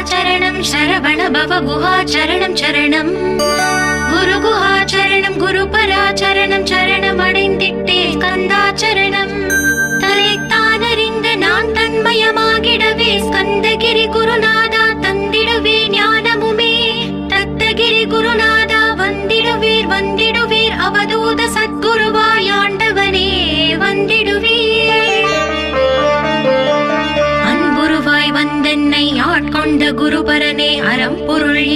ஸ்கந்தாச்சரணம் சரவண பவ குஹாச்சரணம் சரணம் குரு குஹாச்சரணம் குரு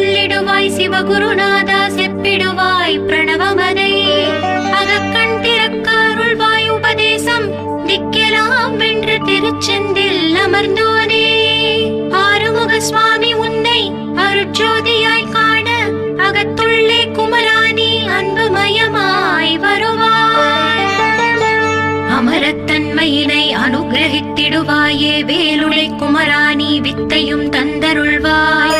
சொல்லிடுவாய் சிவகுருநாதா செப்பிடுவாய் பிரணவமதை. அகக்கண் திறக்காருள்வாய் உபதேசம் திக்கெலாம் வென்று திருச்செந்தில் அமர்ந்தோனே. ஆறுமுக சுவாமி உன்னை அருட்ஜோதியாய் காண அகத்துள்ளே குமராணி அன்புமயமாய் வருவாய். அமரத்தன்மையினை அனுகிரகித்திடுவாயே வேலுளை குமராணி வித்தையும் தந்தருள்வாய்.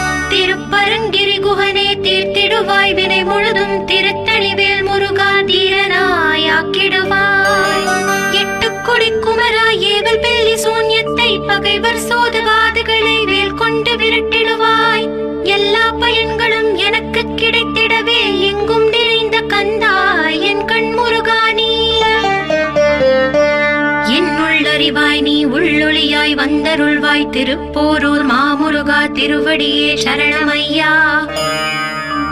திருப்பரங்கிரி குகனே தீர்த்திடுவாய். வினை முழுதும் திருத்தணிவேல் முருகா தீரனாயாக்கிடுவாய் எட்டு கொடி குமரா ஏவல் பெல்லி சூன்யத்தை பகைவர் சோதுவாதுகளை வேல் கொண்டு விரட்டிடுவாய். எல்லா பயன்களும் எனக்கு கிடைத்திடவே எங்கும் நிறைந்த கந்தா என் கண் முருகானி என்னுள்ளறிவாய் நீ உள்ளொளியாய் வந்தருள்வாய். திருப்போரூர் மாமுருகா திருவடியே சரணமையா?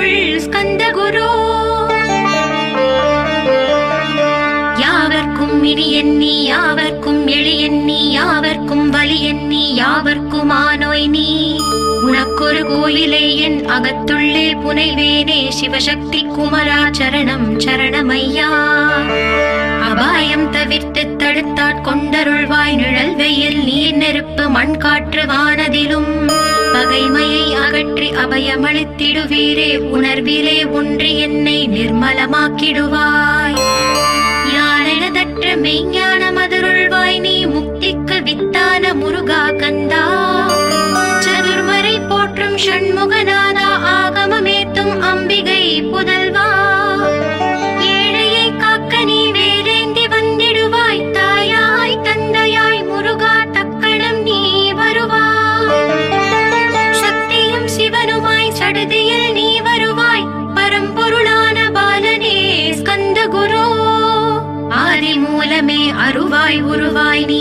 அருள் ஸ்கந்த குரு. யாவர்க்கும் இனி எண்ணி யாவர்க்கும் எளி எண்ணி யாவர்க்கும் வலி எண்ணி யாவர்க்கும் ஆனோய் நீ. உனக்கொரு கோயிலே என் அகத்துள்ளே புனைவேனே சிவசக்தி குமரா சரணம் சரணமையா. அபாயம் தவிர்த்து தடுத்தாட் கொண்டருள்வாய் நிழல் வெயில் நீர் நெருப்பு மண் காற்று வானதிலும். பகைமையை அகற்றி அபயமளித்திடுவீரே உணர்விலே ஒன்றி என்னை நிர்மலமாக்கிடுவாய். யானெனதற்ற மெய்ஞான மதுருள்வாய் நீ முக்திக்கு வித்தான முருகா கந்தா. சதுர்மறை போற்றும் ஷண்முகநாதா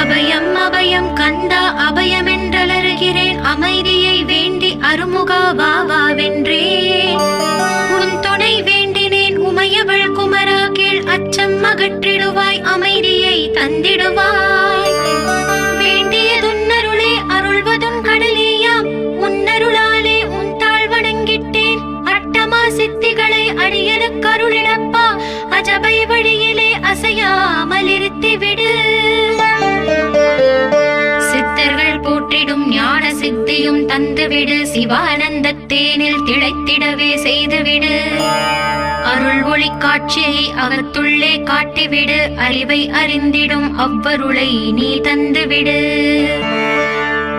அபயம் அபயம் கந்தா அபயமென்றலருகிறேன். அமைதியை வேண்டி அருமுகா வாவா வென்றேன். உன் துணை வேண்டினேன் உமையவள் குமரா கீழ் அச்சம் அகற்றிடுவாய் அமைதியை தந்திடுவாய். வேண்டியதுன்னருளே அருள்வதும் கடலேயாம். உன்னருளாலே உன் தாழ் வணங்கிட்டேன். அட்டமா சித்திகளை அடியனுக்கு அஜபை வழியிலே அசையாமல் இருத்தி விடு சித்தர்கள் போற்றிடும் ஞான சித்தியும் தந்துவிடு. சிவானந்த தேனில் திளைத்திடவே செய்துவிடு. அருள் ஒளி காட்சியை அகத்துள்ளே காட்டிவிடு. அறிவை அறிந்திடும் அவ்வருளை நீ தந்துவிடு.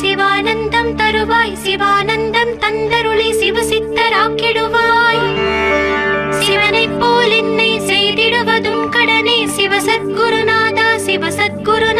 சிவானந்தம் தருவாய் சிவானந்தம் தந்தருளி சிவசித்தராக்கிடுவாய். சிவனைப் போல் என்னை செய்திடுவதும் கடனே சிவசத்குருநாதா சிவசத்குருநாதா.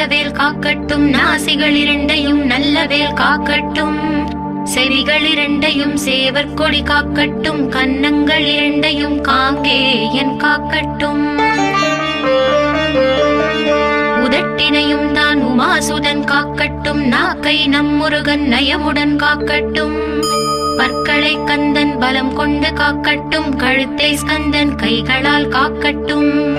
இரண்டையும் காக்கட்டும். நாசிகள் இரண்டையும் நல்லவேல் காக்கட்டும். செவிகள் இரண்டையும் சேவர் கொடி காக்கட்டும். கன்னங்கள் இரண்டையும் காங்கேயன் காக்கட்டும். உதட்டினையும் தான் உமாசுதன் காக்கட்டும். நாக்கை நம்முருகன் நயவுடன் நயமுடன் காக்கட்டும். பற்களை கந்தன் பலம் கொண்டு காக்கட்டும். கழுத்தை ஸ்கந்தன் கைகளால் காக்கட்டும்.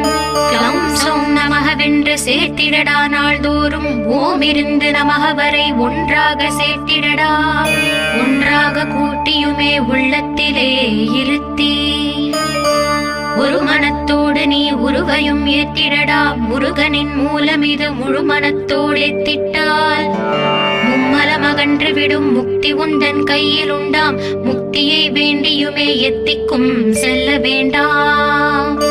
க்ளௌம் சௌம் நமகவென்று சேர்த்திடடா நாள்தோறும். ஓம் இருந்து நமக வரை ஒன்றாக சேர்த்திடடா. ஒன்றாக கூட்டியுமே உள்ளத்திலே இருத்தி. ஒரு மனத்தோடு நீ உருவையும் ஏத்திடடா. முருகனின் மூலம் இது முழு மனத்தோடு ஏத்திட்டால். மும்மலம் அகன்று விடும் முக்தி உந்தன் கையில் உண்டாம். முக்தியை வேண்டியுமே எத்திக்கும் செல்ல வேண்டாம்.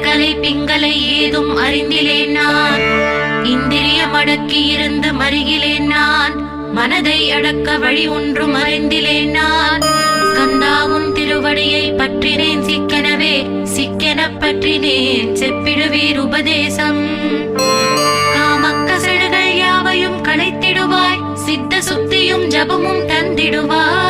இழகலை பிங்களை ஏதும் அறிந்திலேன் நான். இந்திரியம் அடக்கி இருந்து மருகிலேன் நான். மனதை அடக்க வழி ஒன்றும் அறிந்திலேன் நான். ஸ்கந்தாவும் திருவடியை பற்றினேன் சிக்கெனவே சிக்கென பற்றினேன் செப்பிடுவீர் உபதேசம். காமக்கசடுகள் யாவையும் களைத்திடுவாய் சித்த சுத்தியும் ஜபமும் தந்திடுவாய்.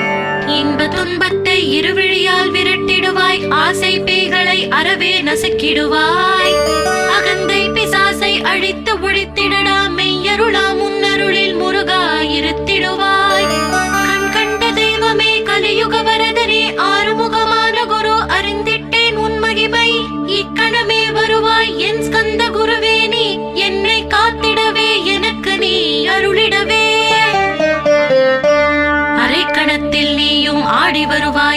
இன்ப துன்பத்தை இருவிழியால் விரட்டிடுவாய். ஆசை பேய்களை அறவே நசுக்கிடுவாய். அகந்தை பிசாசை அழித்து ஒழித்திடடா. மெய்யருளா முன்னருளில் முருகா இருத்திடுவாய்.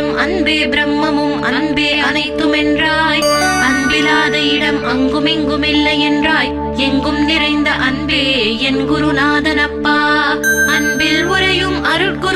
மோக்ஷம் அன்பே பிரம்மமும் அன்பே அனைத்தும் என்றாய் அன்பிலாத இடம் அங்கும் இங்கும் இல்லை என்றாய். எங்கும் நிறைந்த அன்பே என் குருநாதனப்பா. அன்பில் உரையும் அருட்கு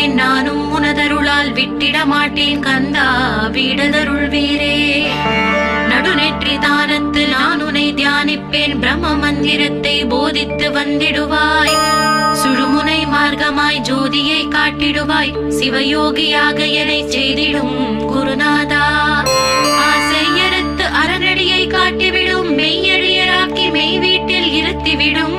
விட்டேன் நானும் உனதருளால் விட்டிட மாட்டேன் கந்தா வீடதருள் வீரே. நடுநெற்றி தானத்து நான் உனை தியானிப்பேன் பிரம்ம மந்திரத்தை போதித்து வந்திடுவாய். சுழுமுனை மார்க்கமாய் ஜோதியை காட்டிடுவாய் சிவயோகியாக என்னை செய்திடும் குருநாதா. ஆசை அறநடியை காட்டிவிடும் மெய்யழியராக்கி மெய் வீட்டில் இருத்திவிடும்.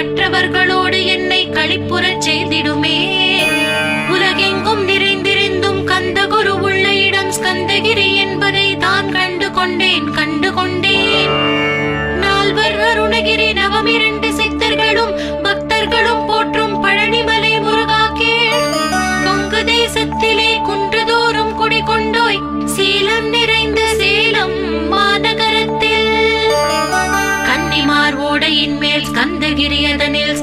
கற்றவர்களோடு என்னை களிப்புறச் செய்திடுமே. உலகெங்கும் நிறைந்திருந்தும் கந்த குரு உள்ள இடம் ஸ்கந்தகிரி என்பதை தான் கண்டு கொண்டேன் கண்டு கொண்டேன். நால்வர் அருணகிரி நவமிரண்டு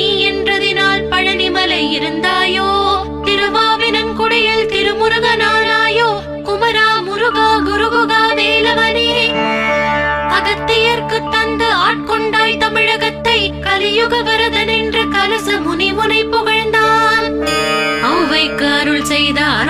நீ என்றதினால் பழனிமலை இருந்தாயோ? திருவாவினன் குடையில் திருமுருகனானாயோ? குமரா முருகா குருகுகா வேலவனே அகத்தியர்க்கு தந்து ஆட்கொண்டாய் தமிழகத்தை கலியுக வரதன் என்று கலச முனி முனை புகழ்ந்தான். ஔவைக்கு அருள் செய்தார்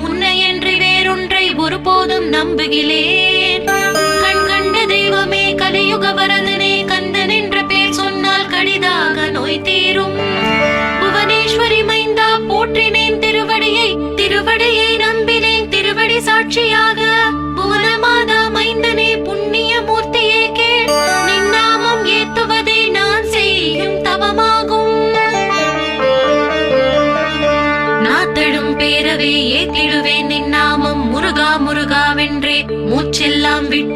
வேறொன்றை ஒருபோதும் நம்புகிறேன். கண் கண்ட தெய்வமே கலியுக வரதனே கந்தன் என்ற பேர் சொன்னால் கடிதாக நோய் தீரும்.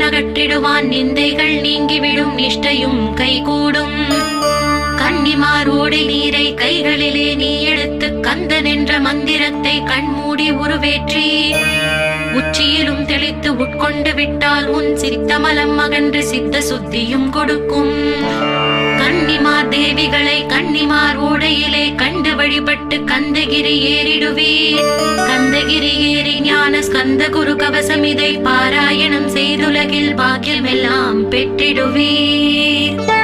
கண்ணகற்றிடுவான் நிந்தைகள் நீங்கிவிடும் நிஷ்டையும் கைகூடும். கன்னிமார் ஓடை நீரை கைகளிலே நீ எடுத்து கந்தன் என்ற மந்திரத்தை கண்மூடி உருவேற்றி உச்சியிலும் தெளித்து உட்கொண்டு விட்டால் உன் சித்தமலம் அகன்று சித்த சுத்தியும் கொடுக்கும். கன்னிமார் தேவிகளை கன்னிமார் ஓடையிலே கண் வழிபட்டு கந்தகிரி ஏறிடுவீர். கந்தகிரி ஏறி ஞான ஸ்கந்த குரு கவசம் இதை பாராயணம் செய்துலகில் பாக்கியமெல்லாம் பெற்றிடுவீர்.